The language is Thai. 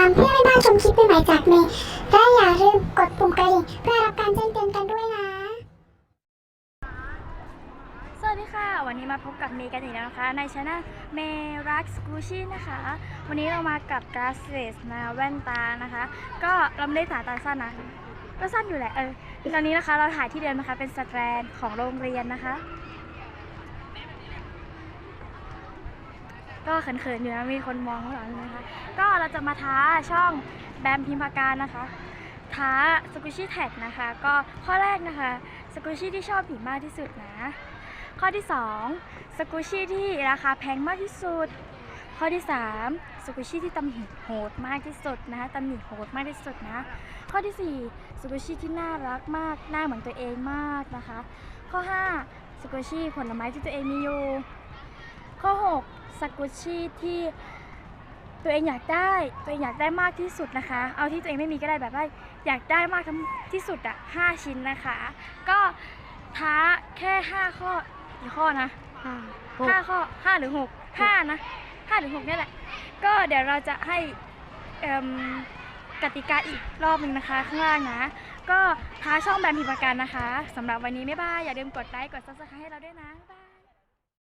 ามเพื่อไม่พลาดชมคลิปใหม่ๆจากเมย์และอย่าลืมกดปุ่มกระดิ่งเพื่อรับการแจ้งเตือนกันด้วยนะ สวัสดีค่ะ วันนี้มาพบกับเมย์กันอีกแล้วนะคะ ในช anel เมรักสกูชี่นะคะ วันนี้เรามากับกราสเ s นะแว่นตานะคะ ก็เราไม่ได้สายตาสั้นนะก็สั้นอยู่แหละเออตอนนี้นะคะเราถ่ายที่เดิมนะคะเป็นสแตรนของโรงเรียนนะคะ ก็เขินๆอยู่นะมีคนมองข้างหลังนะคะ ก็เราจะมาท้าช่องแบมพิมพาการนะคะ ท้าสกูชี่แท็กนะคะ ก็ข้อแรกนะคะสกูชี่ที่ชอบผีมากที่สุดนะ ข้อที่ 2 สกูชี่ที่ราคาแพงมากที่สุด ข้อที่ 3 สกูชี่ที่ตำหนิโหดมากที่สุดนะคะตำหนิโหดมากที่สุดนะ ข้อที่ 4 สกูชี่ที่น่ารักมากหน้าเหมือนตัวเองมากนะคะ ข้อ 5สกูชี่ผลไม้ที่ตัวเองมีอยู่ สกูชี่ที่ตัวเองอยากได้ ตัวเองอยากได้มากที่สุดนะคะ เอาที่ตัวเองไม่มีก็ได้แบบว่าอยากได้มากทั้งที่สุดอะ5ชิ้นนะคะ ก็ท้าแค่5ข้อกี่ข้อนะห้าข้อห้าหรือหกห้านะห้าหรือหกนี่แหละ ก็เดี๋ยวเราจะให้เอิ่มกติกาอีกรอบหนึ่งนะคะ ข้างล่างนะ ก็ท้าช่องแบรนด์พิมพ์ประกันนะคะสำหรับวันนี้ไม่บายอย่าลืมกดไลค์กดซับสไครต์ให้เราด้วยนะบ๊ายบาย